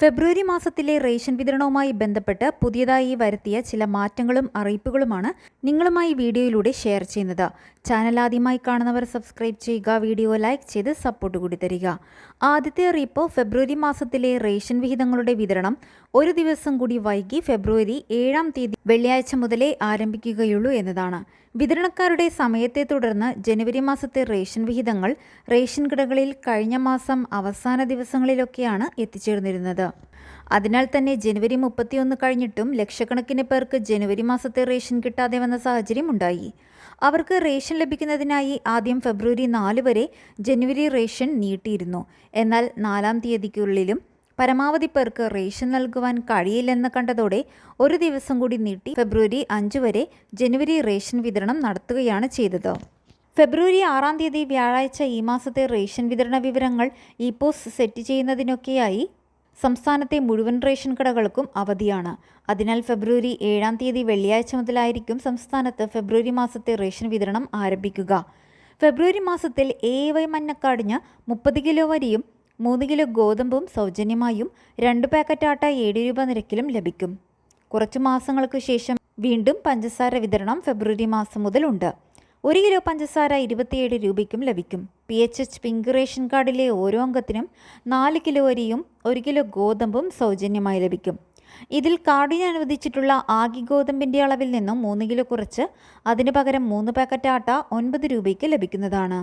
ഫെബ്രുവരി മാസത്തിലെ റേഷൻ വിതരണവുമായി ബന്ധപ്പെട്ട് പുതിയതായി വരുത്തിയ ചില മാറ്റങ്ങളും അറിയിപ്പുകളുമാണ് നിങ്ങളുമായി വീഡിയോയിലൂടെ ഷെയർ ചെയ്യുന്നത്. ചാനൽ ആദ്യമായി കാണുന്നവർ സബ്സ്ക്രൈബ് ചെയ്യുക വീഡിയോ ലൈക്ക് ചെയ്ത് സപ്പോർട്ട് കൂടി തരിക. ആദ്യത്തെ അറിയിപ്പ് ഫെബ്രുവരി മാസത്തിലെ റേഷൻ വിഹിതങ്ങളുടെ വിതരണം ഒരു ദിവസം കൂടി വൈകി ഫെബ്രുവരി ഏഴാം തീയതി വെള്ളിയാഴ്ച മുതലേ ആരംഭിക്കുകയുള്ളൂ എന്നതാണ്. വിതരണക്കാരുടെ സമയത്തെ തുടർന്ന് ജനുവരി മാസത്തെ റേഷൻ വിഹിതങ്ങൾ റേഷൻ കടകളിൽ കഴിഞ്ഞ മാസം അവസാന ദിവസങ്ങളിലൊക്കെയാണ് എത്തിച്ചേർന്നിരുന്നത്. അതിനാൽ തന്നെ ജനുവരി മുപ്പത്തിയൊന്ന് കഴിഞ്ഞിട്ടും ലക്ഷക്കണക്കിന് പേർക്ക് ജനുവരി മാസത്തെ റേഷൻ കിട്ടാതെ വന്ന സാഹചര്യം ഉണ്ടായി. അവർക്ക് റേഷൻ ലഭിക്കുന്നതിനായി ആദ്യം ഫെബ്രുവരി നാല് വരെ ജനുവരി റേഷൻ നീട്ടിയിരുന്നു. എന്നാൽ നാലാം തീയതിക്കുള്ളിലും പരമാവധി പേർക്ക് റേഷൻ നൽകുവാൻ കഴിയില്ലെന്ന് കണ്ടതോടെ ഒരു ദിവസം കൂടി നീട്ടി ഫെബ്രുവരി അഞ്ച് വരെ ജനുവരി റേഷൻ വിതരണം നടത്തുകയാണ് ചെയ്തത്. ഫെബ്രുവരി ആറാം തീയതി വ്യാഴാഴ്ച ഈ മാസത്തെ റേഷൻ വിതരണ വിവരങ്ങൾ ഇ പോസ് സെറ്റ് ചെയ്യുന്നതിനൊക്കെയായി സംസ്ഥാനത്തെ മുഴുവൻ റേഷൻ കടകൾക്കും അവധിയാണ്. അതിനാൽ ഫെബ്രുവരി ഏഴാം തീയതി വെള്ളിയാഴ്ച മുതലായിരിക്കും സംസ്ഥാനത്ത് ഫെബ്രുവരി മാസത്തെ റേഷൻ വിതരണം ആരംഭിക്കുക. ഫെബ്രുവരി മാസത്തിൽ എ വൈ മഞ്ഞക്കാടിഞ്ഞ് മുപ്പത് കിലോ വരിയും മൂന്ന് കിലോ ഗോതമ്പും സൗജന്യമായും രണ്ട് പാക്കറ്റ് ആട്ട ഏഴ് രൂപ നിരക്കിലും ലഭിക്കും. കുറച്ച് മാസങ്ങൾക്ക് ശേഷം വീണ്ടും പഞ്ചസാര വിതരണം ഫെബ്രുവരി മാസം മുതലുണ്ട്. ഒരു കിലോ പഞ്ചസാര ഇരുപത്തിയേഴ് രൂപയ്ക്കും ലഭിക്കും. P H H pink ration കാർഡിലെ ഓരോ അംഗത്തിനും നാല് കിലോ അരിയും ഒരു കിലോ ഗോതമ്പും സൗജന്യമായി ലഭിക്കും. ഇതിൽ കാർഡിന് അനുവദിച്ചിട്ടുള്ള ആകി ഗോതമ്പിന്റെ അളവിൽ നിന്നും മൂന്ന് കിലോ കുറച്ച് അതിനു പകരം മൂന്ന് പാക്കറ്റ് ആട്ട ഒൻപത് രൂപയ്ക്ക് ലഭിക്കുന്നതാണ്.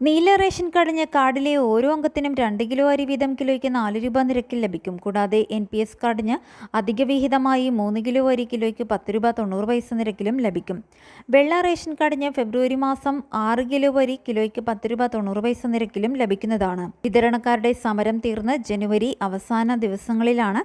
നീല റേഷൻ കാർഡിന് കാർഡിലെ ഓരോ അംഗത്തിനും രണ്ട് കിലോ അരി വീതം കിലോയ്ക്ക് നാല് രൂപ നിരക്കിൽ ലഭിക്കും. കൂടാതെ എൻ പി എസ് കാർഡിന് അധിക വിഹിതമായി മൂന്ന് കിലോ അരി കിലോയ്ക്ക് പത്ത് രൂപ തൊണ്ണൂറ് പൈസ നിരക്കിലും ലഭിക്കും. വെള്ള റേഷൻ കാർഡിന് ഫെബ്രുവരി മാസം ആറ് കിലോ അരി കിലോയ്ക്ക് പത്ത് രൂപ തൊണ്ണൂറ് പൈസ നിരക്കിലും ലഭിക്കുന്നതാണ്. വിതരണക്കാരുടെ സമരം തീർന്ന് ജനുവരി അവസാന ദിവസങ്ങളിലാണ്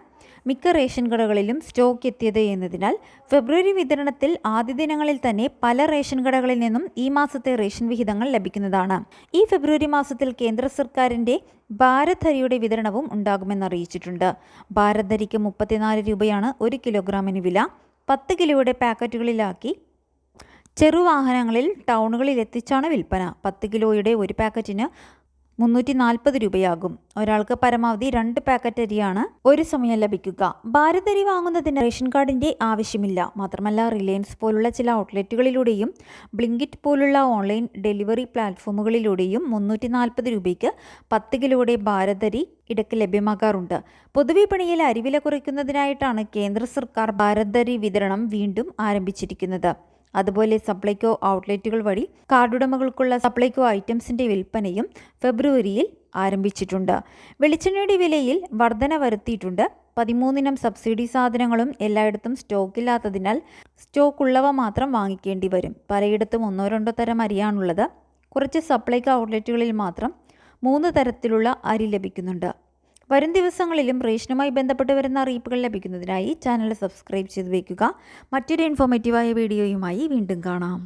മിക്ക റേഷൻ കടകളിലും സ്റ്റോക്ക് എത്തിയത് എന്നതിനാൽ ഫെബ്രുവരി വിതരണത്തിൽ ആദ്യ ദിനങ്ങളിൽ തന്നെ പല റേഷൻ കടകളിൽ നിന്നും ഈ മാസത്തെ റേഷൻ വിഹിതങ്ങൾ ലഭിക്കുന്നതാണ്. ഈ ഫെബ്രുവരി മാസത്തിൽ കേന്ദ്ര സർക്കാരിന്റെ ഭാരത് അരിയുടെ വിതരണവും ഉണ്ടാകുമെന്ന് അറിയിച്ചിട്ടുണ്ട്. ഭാരത് അരിക്ക് മുപ്പത്തിനാല് രൂപയാണ് ഒരു കിലോഗ്രാമിന് വില. പത്ത് കിലോയുടെ പാക്കറ്റുകളിലാക്കി ചെറുവാഹനങ്ങളിൽ ടൗണുകളിൽ എത്തിച്ചാണ് വിൽപ്പന. പത്ത് കിലോയുടെ ഒരു പാക്കറ്റിന് മുന്നൂറ്റി നാൽപ്പത് രൂപയാകും. ഒരാൾക്ക് പരമാവധി രണ്ട് പാക്കറ്റ് അരിയാണ് ഒരു സമയം ലഭിക്കുക. ഭാരത് അരി വാങ്ങുന്നതിന് റേഷൻ കാർഡിന്റെ ആവശ്യമില്ല. മാത്രമല്ല റിലയൻസ് പോലുള്ള ചില ഔട്ട്ലെറ്റുകളിലൂടെയും ബ്ലിങ്കിറ്റ് പോലുള്ള ഓൺലൈൻ ഡെലിവറി പ്ലാറ്റ്ഫോമുകളിലൂടെയും മുന്നൂറ്റി നാൽപ്പത് രൂപയ്ക്ക് പത്ത് കിലോയുടെ ഭാരത് അരി ഇടയ്ക്ക് ലഭ്യമാകാറുണ്ട്. പൊതുവിപണിയിൽ അരിവില കുറയ്ക്കുന്നതിനായിട്ടാണ് കേന്ദ്ര സർക്കാർ ഭാരത് അരി വിതരണം വീണ്ടും ആരംഭിച്ചിരിക്കുന്നത്. അതുപോലെ സപ്ലൈകോ ഔട്ട്ലെറ്റുകൾ വഴി കാർഡുടമകൾക്കുള്ള സപ്ലൈകോ ഐറ്റംസിന്റെ വിൽപ്പനയും ഫെബ്രുവരിയിൽ ആരംഭിച്ചിട്ടുണ്ട്. വെളിച്ചെണ്ണയുടെ വിലയിൽ വർധന വരുത്തിയിട്ടുണ്ട്. പതിമൂന്നിനം സബ്സിഡി സാധനങ്ങളും എല്ലായിടത്തും സ്റ്റോക്കില്ലാത്തതിനാൽ സ്റ്റോക്ക് ഉള്ളവ മാത്രം വാങ്ങിക്കേണ്ടി വരും. പലയിടത്തും ഒന്നോ രണ്ടോ തരം അരിയാണുള്ളത്. കുറച്ച് സപ്ലൈകോ ഔട്ട്ലെറ്റുകളിൽ മാത്രം മൂന്ന് തരത്തിലുള്ള അരി ലഭിക്കുന്നുണ്ട്. വരും ദിവസങ്ങളിലും റേഷനുമായി ബന്ധപ്പെട്ട് വരുന്ന അറിയിപ്പുകൾ ലഭിക്കുന്നതിനായി ചാനൽ സബ്സ്ക്രൈബ് ചെയ്ത് വയ്ക്കുക. മറ്റൊരു ഇൻഫോർമേറ്റീവായ വീഡിയോയുമായി വീണ്ടും കാണാം.